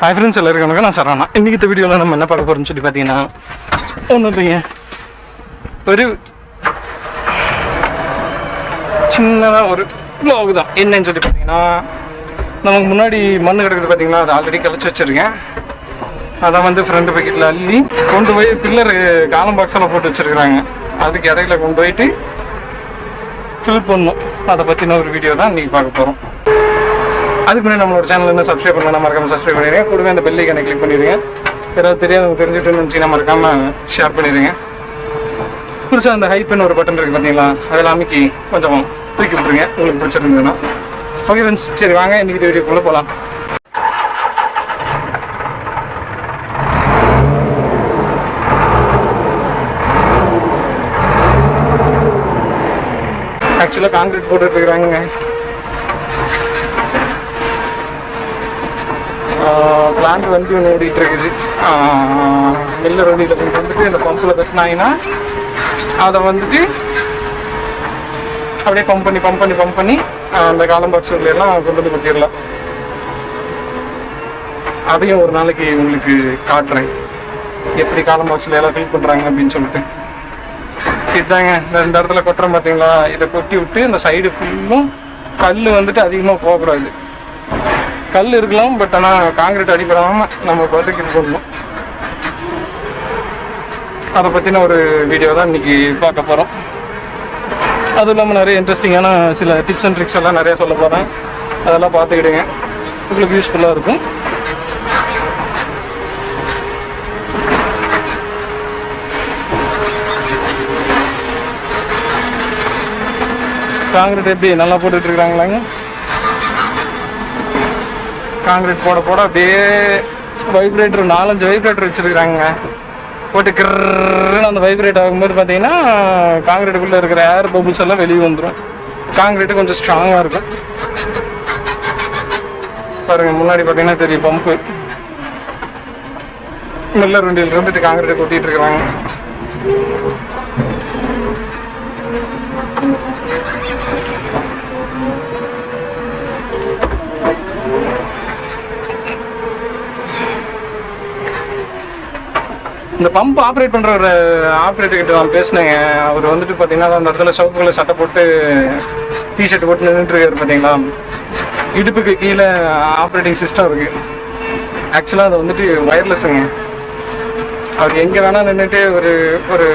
Hi friends எல்லாருக்கும் வணக்கம். நான் சரணா இன்றைக்கி இந்த வீடியோவில் நம்ம என்ன பார்க்க போகிறோம்னு சொல்லி பார்த்தீங்கன்னா ஒன்றும் இல்லைங்க. ஒரு சின்னதாக ஒரு ப்ளாக் தான். என்னன்னு சொல்லி பார்த்தீங்கன்னா நமக்கு முன்னாடி மண் கிடக்குது பார்த்தீங்களா? அது ஆல்ரெடி கழிச்சு வச்சுருக்கேன். அதை வந்து ஃப்ரெண்டு பக்கெட்டில் அள்ளி கொண்டு போய் பில்லர் காலம் பாக்ஸில் போட்டு வச்சுருக்குறாங்க. அதுக்கு இடையில கொண்டு போயிட்டு ஃபில் பண்ணும் அதை பற்றின ஒரு வீடியோ தான் இன்றைக்கி பார்க்க போகிறோம் அதுக்கு முன்னாடி நம்மளோட சேனல் என்ன சப்ஸ்கிரைப் பண்ணலாம் மறக்காம சப்ஸ்கிரைப் பண்ணிடுங்க. கூடவே அந்த பெல் ஐக்கனை கிளிக் பண்ணிடுங்க. யாராவது தெரியாதவங்க தெரிஞ்சுட்டு இருந்துச்சுன்னா மறக்காம ஷேர் பண்ணிடுங்க. புதுசாக அந்த ஹைப்னு ஒரு பட்டன் இருக்குது பார்த்தீங்களா அதில் அமைக்கி கொஞ்சம் தூக்கி விட்டுருங்க. உங்களுக்கு பிடிச்சிருந்ததுன்னா. ஓகே ஃப்ரெண்ட்ஸ் சரி வாங்க இன்னைக்கு வீடியோக்குள்ளே போகலாம் ஆக்சுவலாக காங்கிரீட் போட்டுட்டு பிளான்ட் வந்து ஓடிட்டு இருக்குது. மில்லர் வண்டியில் போய் வந்துட்டு இந்த பம்பில் கட்டினாங்கன்னா அதை வந்துட்டு அப்படியே பம்ப் பண்ணி பம்ப் பண்ணி பம்ப் பண்ணி அந்த காலம் பாக்ஸ் எல்லாம் கொண்டு வந்து கொட்டிடலாம். அதையும் ஒரு நாளைக்கு உங்களுக்கு காட்டுறேன். எப்படி காலம் பாக்ஸில் எல்லாம் ஃபில் பண்ணுறாங்க அப்படின்னு சொல்லிட்டு. இதுதாங்க இந்த இந்த இடத்துல கொட்டுறோம் பார்த்தீங்களா இதை கொட்டி விட்டு இந்த சைடு ஃபுல்லும் கல் வந்துட்டு அதிகமாக போகக்கூடாது. கல் இருக்கலாம் பட் ஆனால் காங்கிரீட் அடிபடாமல் நம்ம பார்த்துக்கிட்டு இது பண்ணணும். அதை பற்றின ஒரு வீடியோ தான் இன்னைக்கு பார்க்க போகிறோம் அதுவும் இல்லாமல் நிறைய இன்ட்ரெஸ்டிங்கான சில டிப்ஸ் அண்ட் ட்ரிக்ஸ் எல்லாம் நிறைய சொல்ல போகிறேன் அதெல்லாம் பார்த்துக்கிடுங்க. உங்களுக்கு யூஸ்ஃபுல்லாக இருக்கும். காங்கிரீட் எப்படி நல்லா போட்டுட்ருக்குறாங்களாங்க காங்கிரீட் போட போட அப்படியே வைப்ரேட்டர் நாலஞ்சு வைப்ரேட்டர் வச்சிருக்கிறாங்க. போட்டு கிர்ன்னு அந்த வைப்ரேட் ஆகும்போது பார்த்தீங்கன்னா காங்கிரீட்டுக்குள்ளே இருக்கிற ஏர் பபுள்ஸ் எல்லாம் வெளியே வந்துடும் காங்கிரீட்டு கொஞ்சம் ஸ்ட்ராங்காக இருக்கும். பாருங்க முன்னாடி பார்த்தீங்கன்னா தெரியும் பம்பு மில்லர் வண்டியில் இருந்துட்டு காங்கிரீட்டை கொட்டிட்டு இருக்கிறாங்க. இந்த பம்ப் ஆப்ரேட் பண்ற ஒரு ஆப்ரேட்டர் கிட்ட நான் பேசினேங்க. அவர் வந்துட்டு பார்த்தீங்கன்னா அந்த இடத்துல சவுக்கு சட்டை போட்டு டிஷர்ட் போட்டு நின்றுருக்காரு பார்த்தீங்களா இடுப்புக்கு கீழே ஆப்ரேட்டிங் சிஸ்டம் இருக்கு. ஆக்சுவலாக அது வந்துட்டு ஒயர்லெஸ்ஸுங்க அவர் எங்கே வேணால் நின்றுட்டு ஒரு ஒரு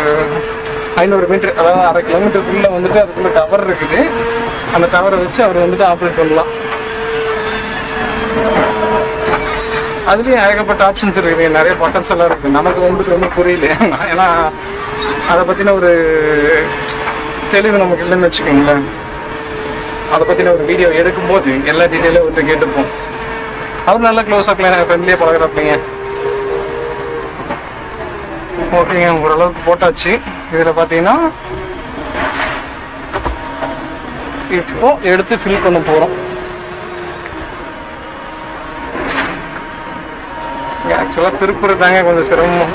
ஐநூறு மீட்டர் அதாவது அரை கிலோமீட்டருக்குள்ளே வந்துட்டு அதுக்குள்ள டவர் இருக்குது. அந்த டவரை வச்சு அவர் வந்துட்டு ஆப்ரேட் பண்ணலாம். அதுலேயும் ஏகப்பட்ட ஆப்ஷன்ஸ் இருக்குது நிறைய பட்டன்ஸ் எல்லாம் இருக்குது நமக்கு வந்துட்டு ஒன்றும் புரியல. ஏன்னா அதை பற்றின ஒரு தெளிவு நமக்கு இல்லைன்னு வச்சுக்கோங்களேன். அதை பற்றின ஒரு வீடியோ எடுக்கும்போது எல்லா டீட்டெயிலும் அவர்கிட்ட கேட்டுப்போம். அவர் நல்லா க்ளோஸ் ஆகலாம் ஃப்ரெண்ட்லியாக பழகிறாப்பிங்க ஓகேங்க ஓரளவுக்கு போட்டாச்சு. இதில் பார்த்தீங்கன்னா இப்போ எடுத்து ஃபில் பண்ண போகிறோம் ஆக்சுவலாக திருப்பூர் தாங்க கொஞ்சம் சிரமம்.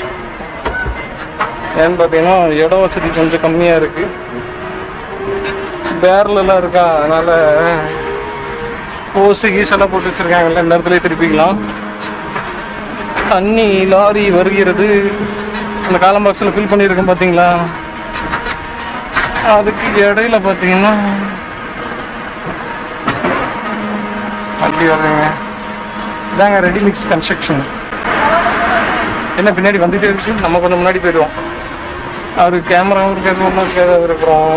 ஏன்னு பார்த்தீங்கன்னா இடம் வசதி கொஞ்சம் கம்மியாக இருக்குது பேரலாம் இருக்கா அதனால் ஓசு கீசெல்லாம் போட்டு வச்சுருக்காங்கல்ல இந்த இடத்துல திருப்பிக்கலாம். தண்ணி லாரி வருகிறது. அந்த காலம் பாக்ஸில் ஃபில் பண்ணியிருக்கோம் பார்த்தீங்களா அதுக்கு இடையில பார்த்தீங்கன்னா அப்படி வருதுங்க. இதாங்க ரெடி மிக்ஸ் கன்ஸ்ட்ரக்ஷன் என்ன பின்னாடி வந்துட்டே இருக்கு. நம்ம கொஞ்சம் முன்னாடி போயிடுவோம். அவரு கேமராவும் இருக்காது ஒன்றும் இருக்காது அவர் அப்புறம்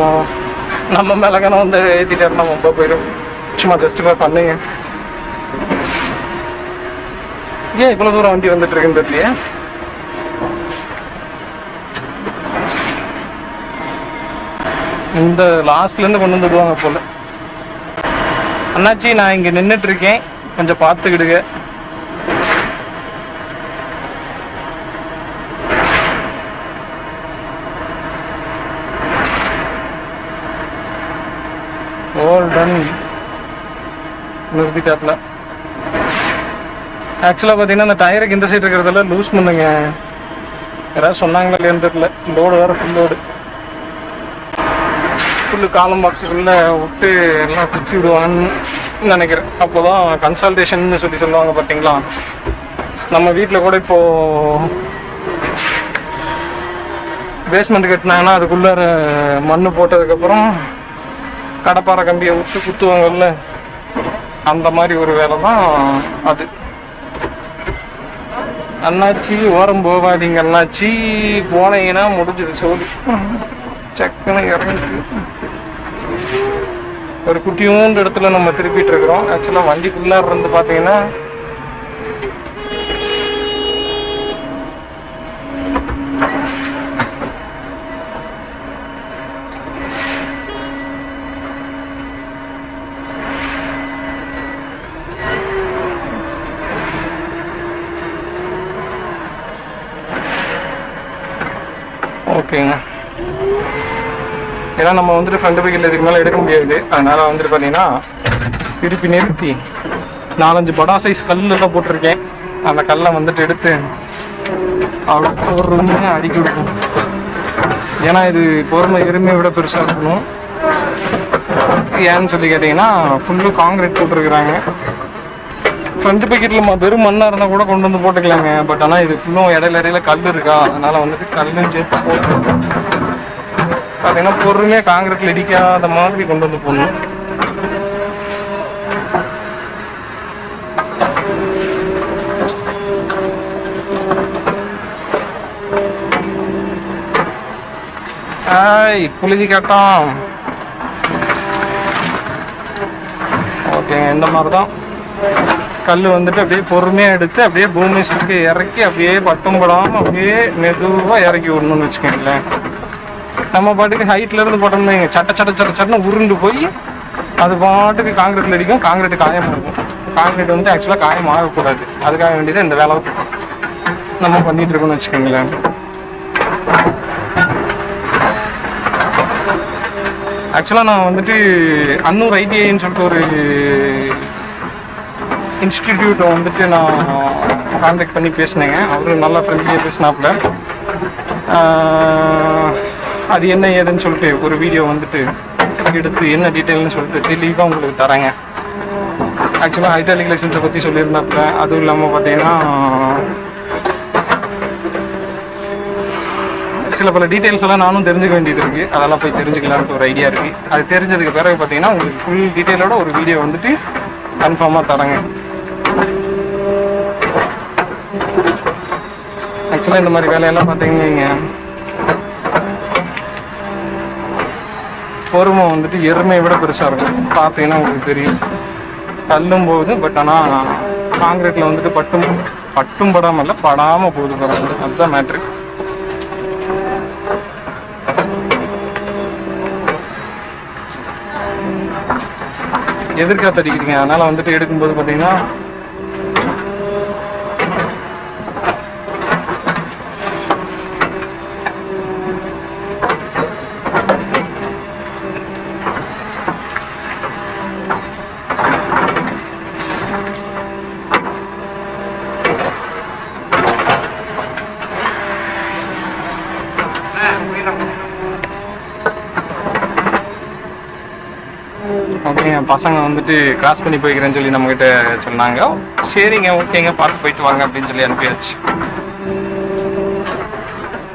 நம்ம மேலக்கான வந்து ஏற்றிட்டு நம்ம ரொம்ப போயிடும். சும்மா ஜஸ்ட் பண்ணுங்க. ஏன் இவ்வளோ தூரம் வண்டி வந்துட்டு இருக்குன்னு தெரியலையே? இந்த லாஸ்ட்லேருந்து கொண்டு வந்துடுவாங்க போல. அண்ணாச்சி நான் இங்கே நின்றுட்டு இருக்கேன். கொஞ்சம் பார்த்துக்கிடுங்க. டன் நிறுத்திட்டாப்ல ஆக்சுவலாக பார்த்தீங்கன்னா அந்த டயருக்கு இந்த சைடு இருக்கிறதெல்லாம் லூஸ் பண்ணுங்க. யாராவது சொன்னாங்களா இல்லையான்னு தெரியல. லோடு வேறு ஃபுல் லோடு ஃபுல்லு காலம் பாக்ஸுக்குள்ளே விட்டு எல்லாம் குத்தி விடுவான்னு நினைக்கிறேன். அப்போ தான் கன்சல்டேஷன் சொல்லி சொல்லுவாங்க பார்த்தீங்களா? நம்ம வீட்டில் கூட இப்போது பேஸ்மெண்ட் கட்டினாங்கன்னா அதுக்குள்ளே மண் போட்டதுக்கப்புறம் கடப்பாறை கம்பியை விட்டு குத்துவாங்கல்ல? அந்த மாதிரி ஒரு வேலை தான் அது. அண்ணாச்சி ஓரம் போகாதீங்க அண்ணாச்சி. போனீங்கன்னா முடிஞ்சது சோதி. சக்குன்னு இறங்கிட்டு ஒரு குட்டியூண்டு இடத்துல நம்ம திருப்பிட்டு இருக்கிறோம். ஆக்சுவலாக வண்டிக்குள்ளார இருந்து பார்த்தீங்கன்னா ஓகேங்க ஏன்னா நம்ம வந்துட்டு ஃப்ரண்ட் பைக்கில் இதுக்கு மேலே எடுக்க முடியாது. அதனால் வந்துட்டு பார்த்தீங்கன்னா திருப்பி நிறுத்தி நாலஞ்சு படா சைஸ் கல்லெல்லாம் போட்டிருக்கேன். அந்த கல்லை வந்துட்டு எடுத்து அவ்வளோ ஒரு அடிக்கி விடுவோம். ஏன்னா இது பொறுமை எருமையை விட பெருசாக இருக்கணும். ஏன்னு சொல்லி கேட்டிங்கன்னா ஃபுல்லும் காங்கிரீட் போட்டிருக்கிறாங்க. ஃப்ரண்ட் பக்கெட்டில் வெறும் மண்ணாக இருந்தால் கூட கொண்டு வந்து போட்டுக்கலாங்க. பட் ஆனால் இது ஃபுல்லும் இடையில இடையில கல் இருக்கா? அதனால வந்துட்டு கல்லும் சேர்த்து போட்டு பார்த்தீங்கன்னா பொறுமையாக காங்கிரீட்டில் இடிக்காத மாதிரி கொண்டு வந்து போடணும். ஹாய் புழுதி கட்டம். ஓகேங்க இந்த மாதிரி தான் கல் வந்துட்டு அப்படியே பொறுமையாக எடுத்து அப்படியே பூமி சுற்றி இறக்கி அப்படியே பட்டம் படாமல் அப்படியே மெதுவாக இறக்கி விடணும்னு வச்சுக்கோங்களேன். நம்ம பாட்டுக்கு ஹைட்ல இருந்து போட்டோம்னா சட்ட சட்ட சட்ட சட்டன்னு உருண்டு போய் அது பாட்டுக்கு காங்கிரீட்ல அடிக்கும். காங்கிரீட் காயம் இருக்கும். காங்கிரீட் வந்து ஆக்சுவலாக காயம் ஆகக்கூடாது. அதுக்காக வேண்டியது இந்த வேலை நம்ம பண்ணிட்டு இருக்கோம்னு வச்சுக்கோங்களேன். ஆக்சுவலாக நான் வந்துட்டு அன்னூர் ஐடிஐன்னு சொல்லிட்டு ஒரு இன்ஸ்டிடியூட்டை வந்துட்டு நான் காண்டாக்ட் பண்ணி பேசினேங்க. அவரும் நல்லா ஃப்ரெண்ட்லியாக பேசினாப்புல. அது என்ன ஏதுன்னு சொல்லிட்டு ஒரு வீடியோ வந்துட்டு எடுத்து என்ன டீட்டெயில்னு சொல்லிட்டு தெளிவாக உங்களுக்கு தரேங்க. ஆக்சுவலாக ஹைட்ராலிக் லைசன்ஸை பற்றி சொல்லியிருந்தாப்புல. அதுவும் இல்லாமல் பார்த்தீங்கன்னா சில பல டீட்டெயில்ஸ் எல்லாம் நானும் தெரிஞ்சுக்க வேண்டியது இருக்கு. அதெல்லாம் போய் தெரிஞ்சுக்கலாம்னு ஒரு ஐடியா இருக்கு. அது தெரிஞ்சதுக்கு பிறகு பார்த்தீங்கன்னா உங்களுக்கு ஃபுல் டீட்டெயிலோட ஒரு வீடியோ வந்துட்டு கன்ஃபார்மாக தரேங்க. ஆக்சுவலாக இந்த மாதிரி வேலையெல்லாம் பார்த்தீங்கன்னு பொறுமை வந்துட்டு எருமையை விட பெருசாக இருக்கும். பார்த்தீங்கன்னா உங்களுக்கு தெரியும். தள்ளும் போகுது பட் ஆனால் காங்கிரீட்டில் வந்துட்டு பட்டும் பட்டும் படாமல் இல்லை படாமல் போகுது பாருங்க. அதுதான் மேட்ரு எதிர்காத்து அடிக்கிறீங்க. அதனால் வந்துட்டு எடுக்கும்போது பார்த்தீங்கன்னா ஓகே பசங்க வந்துட்டு கிராஸ் பண்ணி போய்க்கிறேன்னு சொல்லி நம்மக்கிட்ட சொன்னாங்க. சரிங்க ஓகேங்க. பார்த்து போயிட்டு வாங்க அப்படின்னு சொல்லி அனுப்பியாச்சு.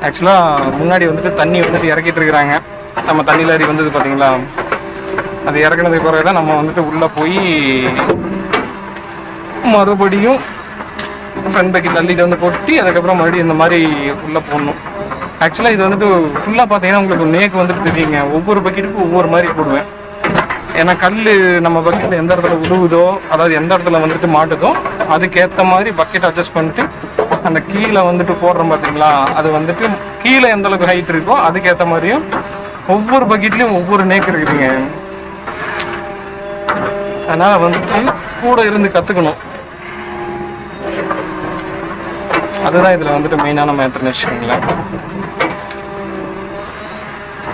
ஆக்சுவலாக முன்னாடி வந்துட்டு தண்ணி வந்துட்டு இறக்கிட்டு இருக்கிறாங்க. நம்ம தண்ணி லாரி வந்தது பார்த்தீங்களா அது இறக்குனதுக்கு பிறகு நம்ம வந்துட்டு உள்ளே போய் மறுபடியும் ஃப்ரண்ட் பேக்கில் தள்ளிட்டு வந்து கொட்டி அதுக்கப்புறம் மறுபடியும் இந்த மாதிரி உள்ளே போடணும் ஆக்சுவலாக இது வந்துட்டு ஃபுல்லாக பார்த்தீங்கன்னா உங்களுக்கு நேக்கு வந்துட்டு தெரியுங்க. ஒவ்வொரு பக்கெட்டுக்கும் ஒவ்வொரு மாதிரி போடுவேன். ஏன்னா கல் நம்ம பக்கெட்டில் எந்த இடத்துல உழுவுதோ அதாவது எந்த இடத்துல வந்துட்டு மாட்டுதோ அதுக்கேற்ற மாதிரி பக்கெட் அட்ஜஸ்ட் பண்ணிட்டு அந்த கீழே வந்துட்டு போடுறோம் பார்த்தீங்களா அது வந்துட்டு கீழே எந்த அளவுக்கு ஹைட் இருக்கோ அதுக்கேற்ற மாதிரியும் ஒவ்வொரு பக்கெட்லேயும் ஒவ்வொரு நேக் இருக்குதுங்க. அதனால் வந்துட்டு கூட இருந்து கற்றுக்கணும் அதுதான் இதில் வந்துட்டு மெயினான மேட்ருன்னு வச்சுக்கோங்களேன்.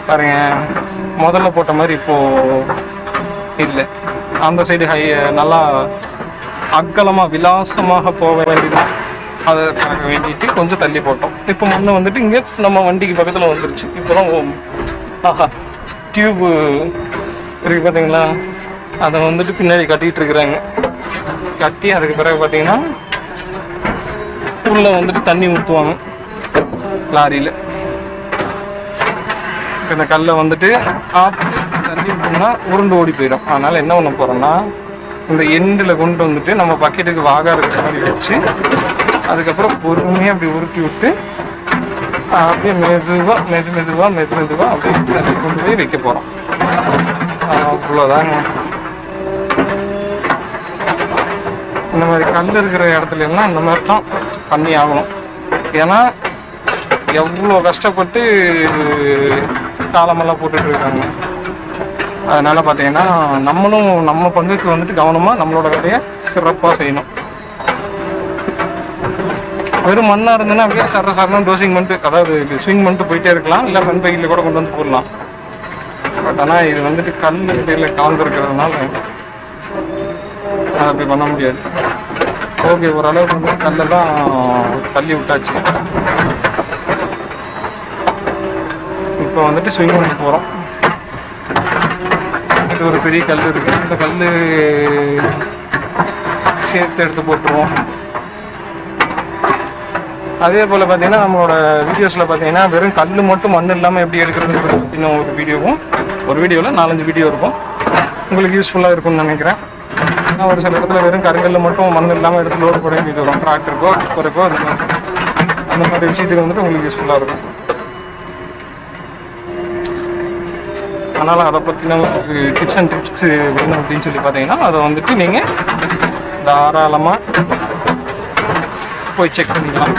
பாருங்க. முதல்ல போட்ட மாதிரி இப்போ இல்லை. அந்த சைடு ஹை நல்லா அக்கலமாக விலாசமாக போக வேண்டியது. அதற்காக வேண்டிட்டு கொஞ்சம் தள்ளி போட்டோம். இப்போ முன்னே வந்துட்டு இங்கே நம்ம வண்டிக்கு பக்கத்தில் வந்துருச்சு. இப்போதான் ஆஹா டியூபு இருக்கு பார்த்தீங்களா அதை வந்துட்டு பின்னாடி கட்டிகிட்டு இருக்கிறாங்க. கட்டி அதுக்கு பிறகு பார்த்தீங்கன்னா உள்ளே வந்துட்டு தண்ணி ஊற்றுவாங்க லாரியில். இந்த கல்லை வந்துட்டு ஆஃப் தண்ணி விட்டோம்னா உருண்டு ஓடி போயிடும். அதனால என்ன பண்ண போறோம்னா இந்த எண்டில் கொண்டு வந்துட்டு நம்ம பக்கெட்டுக்கு வாகா இருக்கிற மாதிரி வச்சு அதுக்கப்புறம் பொறுமையாக அப்படி உருட்டி விட்டு அப்படியே மெதுவாக மெது மெதுவாக மெது மெதுவாக அப்படியே தண்ணி கொண்டு போய் வைக்க போகிறோம் அவ்வளோதாங்க இந்த மாதிரி கல் இருக்கிற இடத்துல எல்லாம் இந்த மாதிரி தான் பண்ணி ஆகணும். ஏன்னா எவ்வளோ கஷ்டப்பட்டு காலமெல்லாம் போட்டுட்டு இருக்காங்க. அதனால பார்த்தீங்கன்னா நம்மளும் நம்ம பங்குக்கு வந்துட்டு கவனமாக நம்மளோட வேலையை சிறப்பாக செய்யணும். வெறும் மண்ணாக இருந்ததுன்னா அப்படியே சர சரணம் டோசிங் பண்ணிட்டு அதாவது ஸ்விங் பண்ணிட்டு போயிட்டே இருக்கலாம் இல்லை மண் பைக்கில் கூட கொண்டு வந்து போடலாம். பட் ஆனால் இது வந்துட்டு கல் இடையில கலந்துருக்கிறதுனால அப்படி பண்ண முடியாது. ஓகே ஓரளவுக்கு வந்து கல்லெல்லாம் தள்ளி விட்டாச்சு. இப்போ வந்துட்டு ஸ்விங் பண்ணிட்டு போகிறோம் இது ஒரு பெரிய கல் இருக்கு. இந்த கல் சேர்த்து எடுத்து போட்டுருவோம். அதே போல் பார்த்தீங்கன்னா நம்மளோட வீடியோஸில் பார்த்தீங்கன்னா வெறும் கல் மட்டும் மண் இல்லாமல் எப்படி எடுக்கிறது பற்றின ஒரு வீடியோவும் ஒரு வீடியோவில் நாலஞ்சு வீடியோ இருக்கும். உங்களுக்கு யூஸ்ஃபுல்லாக இருக்கும்னு நினைக்கிறேன். ஏன்னா ஒரு சில இடத்துல வெறும் கருங்கல்ல மட்டும் மண் இல்லாமல் எடுத்து லோடு போட வேண்டியது வரும் டிராக்டருக்கோ டிப்பருக்கோ அந்த மாதிரி. அந்த மாதிரி விஷயத்துக்கு வந்துட்டு உங்களுக்கு யூஸ்ஃபுல்லாக இருக்கும். அதனால் அதை பற்றின உங்களுக்கு டிப்ஸ் அண்ட் டிப்ஸ் வேணும் அப்படின்னு சொல்லி பார்த்தீங்கன்னா அதை வந்துட்டு நீங்கள் தாராளமாக போய் செக் பண்ணிக்கலாம்.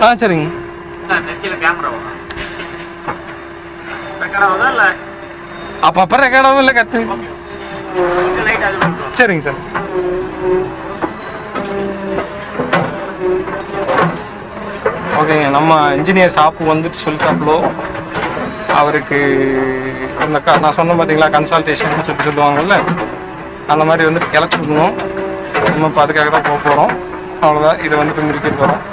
ஆ சரிங்க. நெத்தியில கேமரா வரும் ரெக்கார்ட் ஆகுதா இல்ல அப்போ அப்போ ரெக்கார்டாகவும் இல்லை கட்டு பண்ணுறோம் சரிங்க சார். ஓகேங்க நம்ம இன்ஜினியர் ஷாப்பு வந்துட்டு சொல்லிட்டாப்புலோ அவருக்கு அந்த நான் சொன்ன பார்த்தீங்களா கன்சல்டேஷன் சொல்லி சொல்லுவாங்கல்ல அந்த மாதிரி வந்துட்டு கிளச்சிடணும். நம்ம இப்போ அதுக்காக தான் போக போகிறோம் அவ்வளோதான் இதை வந்துட்டு முடிக்க போகிறோம்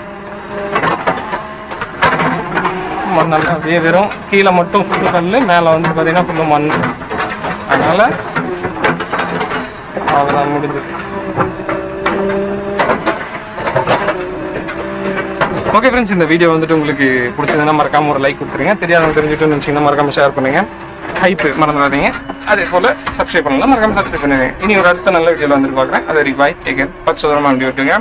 மண் அப்படியே வெறும் கீழே மட்டும் ஃபுல்லு கல் மேலே வந்து பார்த்தீங்கன்னா ஃபுல்லு மண். அதனால் அவ்வளோதான் முடிஞ்சது. ஓகே ஃப்ரெண்ட்ஸ் இந்த வீடியோ வந்துட்டு உங்களுக்கு பிடிச்சதுன்னா மறக்காம ஒரு லைக் கொடுத்துருங்க. தெரியாதவங்க தெரிஞ்சுட்டு நினச்சிங்கன்னா மறக்காம ஷேர் பண்ணுங்க. ஹைப் மறந்துடாதீங்க. அதே போல் சப்ஸ்கிரைப் பண்ணலாம் மறக்காம சப்ஸ்கிரைப் பண்ணுங்க இனி ஒரு அடுத்த நல்ல வீடியோவில் வந்துட்டு பார்க்குறேன். அது ரிவாய் டேக்கன் பத்து சுதரமாக வண்டி விட்டுங்க